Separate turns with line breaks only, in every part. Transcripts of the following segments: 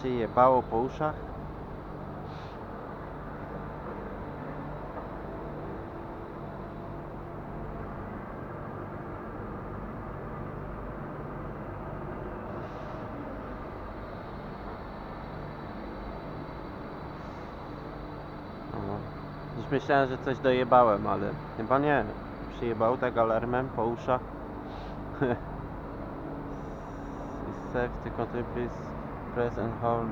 przyjebało po uszach. No. Już myślałem, że coś dojebałem, ale chyba nie. Przyjebał tak alarmem po uszach. Is safe to continue, please press and hold.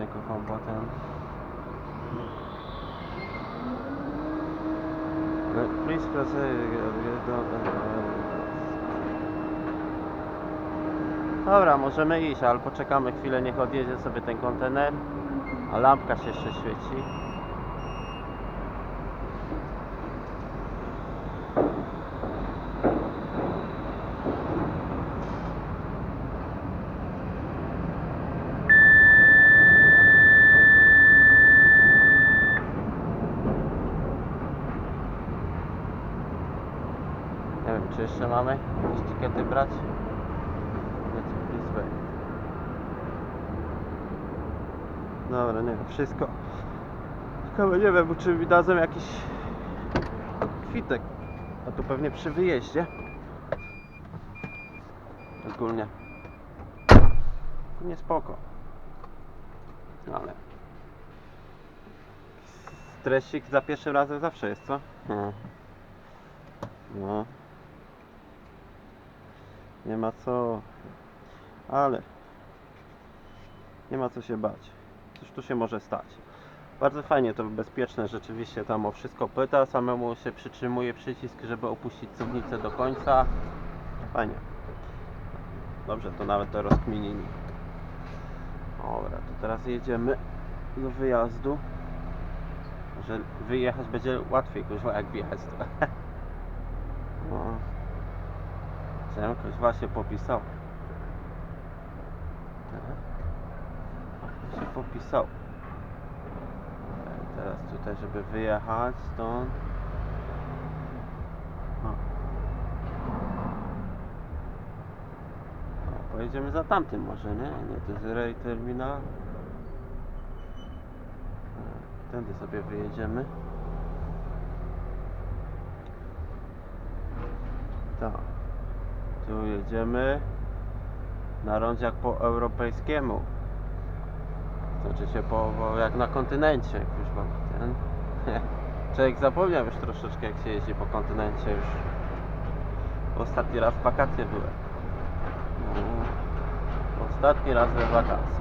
Off on button. Uh, Please press uh, Dobra, możemy iść, ale poczekamy chwilę, niech odjedzie sobie ten kontener. A lampka się jeszcze świeci. Nie wiem, czy jeszcze mamy jakieś tikety brać? Dobra, nie wiem, wszystko. Tylko nie wiem, czy mi dadzą jakiś kwitek. A to pewnie przy wyjeździe. Ogólnie. Nie spoko. No ale. Stresik za pierwszym razem zawsze jest, co? No. No. Nie ma co. Ale. Nie ma co się bać. Cóż tu się może stać. Bardzo fajnie to bezpieczne, rzeczywiście tam o wszystko pyta, samemu się przytrzymuje przycisk, żeby opuścić suwnicę do końca. Fajnie. Dobrze, to nawet to rozkminili. Dobra, to teraz jedziemy do wyjazdu. Że wyjechać będzie łatwiej, kuźwa, jak wjechać. No. Chciałem kuźwa się popisał. Tak. Się popisał. Tak, Teraz tutaj, żeby wyjechać stąd. Pojedziemy za tamtym może, nie? Nie, to jest Ray Terminal. E, Tędy sobie wyjedziemy. Tak. Tu jedziemy na rondziak po europejskiemu. Znaczy się po, po jak na kontynencie, jak już mam ten. Człowiek zapomniał już troszeczkę jak się jeździ po kontynencie już. Ostatni raz w wakacje byłem. No, Ostatni raz we wakacje.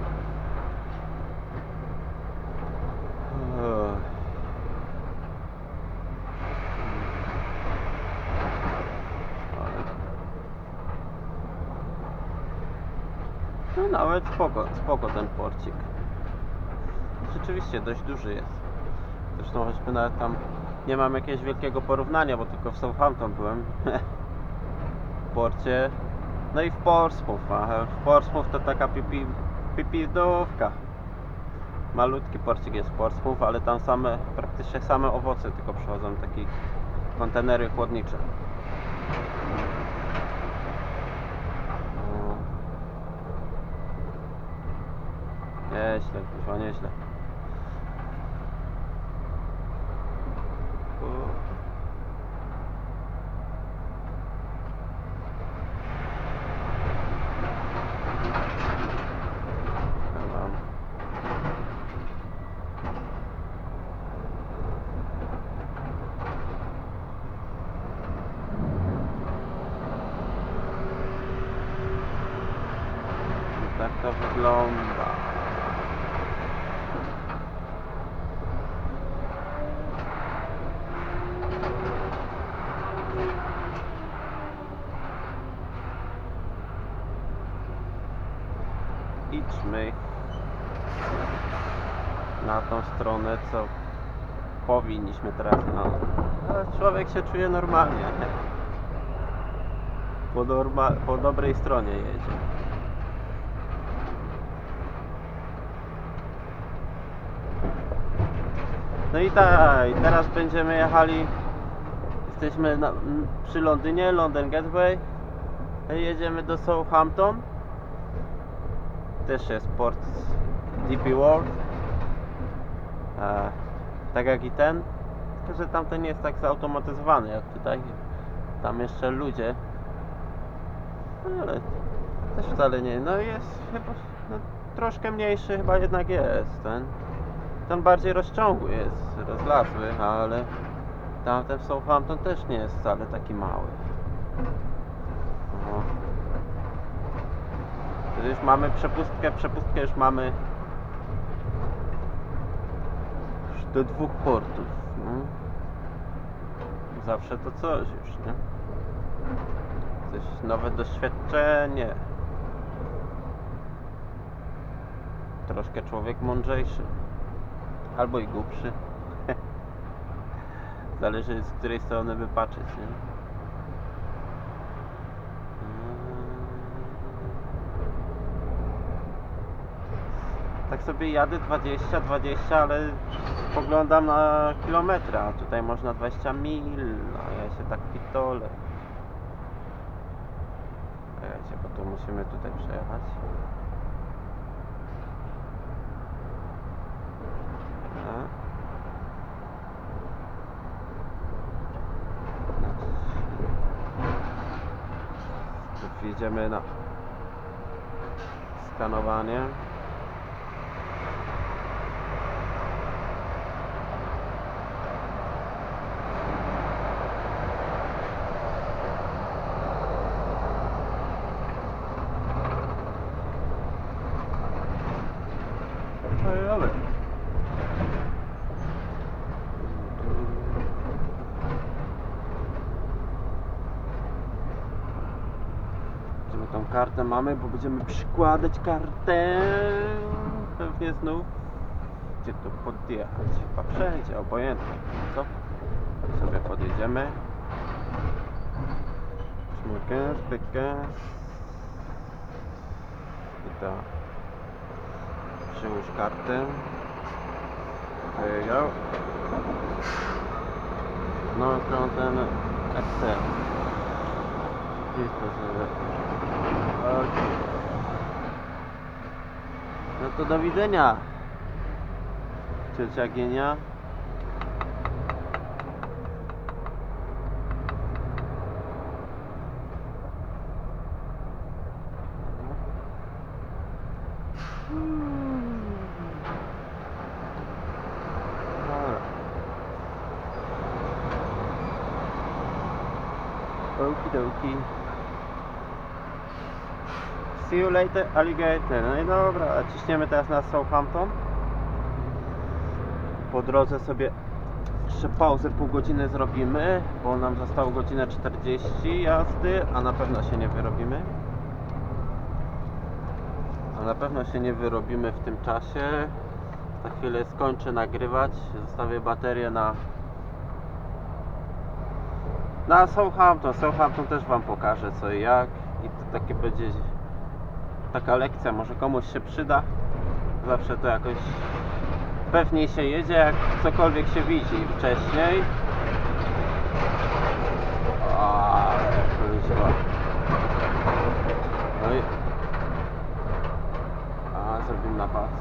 Nawet spoko, spoko ten porcik. Rzeczywiście dość duży jest. Zresztą choćby nawet tam nie mam jakiegoś wielkiego porównania, bo tylko w Southampton byłem. w porcie. No i w Portsmouth, w Portsmouth to taka pipi. Malutki porcik jest w Portsmouth, ale tam same, praktycznie same owoce tylko przychodzą, takie kontenery chłodnicze. No. Nieźle, kurwa, nieźle. Tak to wygląda. Idźmy na tą stronę, co powinniśmy teraz. No, ale człowiek się czuje normalnie. Nie? Po, po dobrej stronie jedzie. No i tak, teraz będziemy jechali Jesteśmy na, przy Londynie, London Gateway. Jedziemy do Southampton. Też jest port DP World. E, tak jak i ten. Tylko, że tamten nie jest tak zautomatyzowany jak tutaj. Tam jeszcze ludzie. Ale też wcale nie. No jest chyba no, troszkę mniejszy chyba jednak jest ten. Ten bardziej rozciągły jest, rozlazły, ale tamten w Southampton też nie jest wcale taki mały. No. Już mamy przepustkę, przepustkę już mamy już do dwóch portów. No. Zawsze to coś już, nie? Coś nowe doświadczenie. Troszkę człowiek mądrzejszy. Albo i głupszy. Zależy z której strony by patrzeć, nie? Tak sobie jadę 20, 20, ale spoglądam na kilometry, a tutaj można 20 mil, a ja się tak pitole. Czekajcie, bo tu musimy tutaj przejechać. A. Tu wjedziemy na skanowanie. I dobra. Będziemy tą kartę mamy, bo będziemy przykładać kartę pewnie znów. Gdzie tu podjechać? Chyba wszędzie, obojętnie. Co? Sobie podjedziemy. Szmykę, szpykę. I to. Przyłóż kartę. Go. No, ten Excel. Jest to sobie. Okej. No to do widzenia. Ciocia. Dobra. Okidoki. See you later, alligator. No i dobra, ciśniemy teraz na Southampton. Po drodze sobie jeszcze pauzę pół godziny zrobimy, bo nam zostało godzinę 40 jazdy, a na pewno się nie wyrobimy. A na pewno się nie wyrobimy w tym czasie. Za chwilę skończę nagrywać, zostawię baterię na na Southampton. Southampton też Wam pokażę co i jak i to takie będzie taka lekcja, może komuś się przyda. Zawsze to jakoś pewniej się jedzie, jak cokolwiek się widzi wcześniej. Ale kuźwa. No i... A, zrobimy na pasy.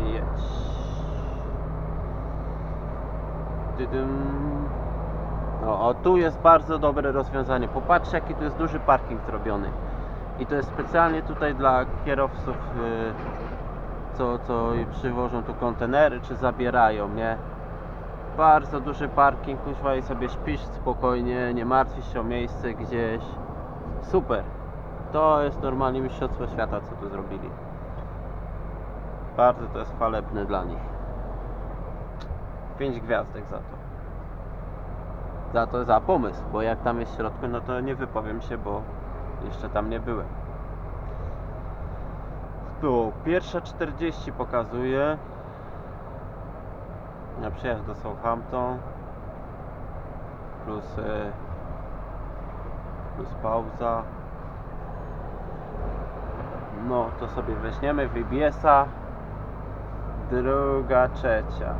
I jedź. Dydym. No, o tu jest bardzo dobre rozwiązanie. Popatrzcie jaki tu jest duży parking zrobiony. I to jest specjalnie tutaj dla kierowców, yy, co, co przywożą tu kontenery, czy zabierają, nie? Bardzo duży parking, kuźwa i sobie śpisz spokojnie, nie martwisz się o miejsce gdzieś. Super. To jest normalnie mistrzostwo świata, co tu zrobili. Bardzo to jest chwalebne dla nich. 5 gwiazdek za to. Za to, za pomysł, bo jak tam jest w środku, no to nie wypowiem się, bo jeszcze tam nie byłem. Tu pierwsza 40 pokazuje. Na przyjazd do Southampton. Plus, e, plus pauza. No, to sobie weźmiemy VBS-a. Druga, trzecia.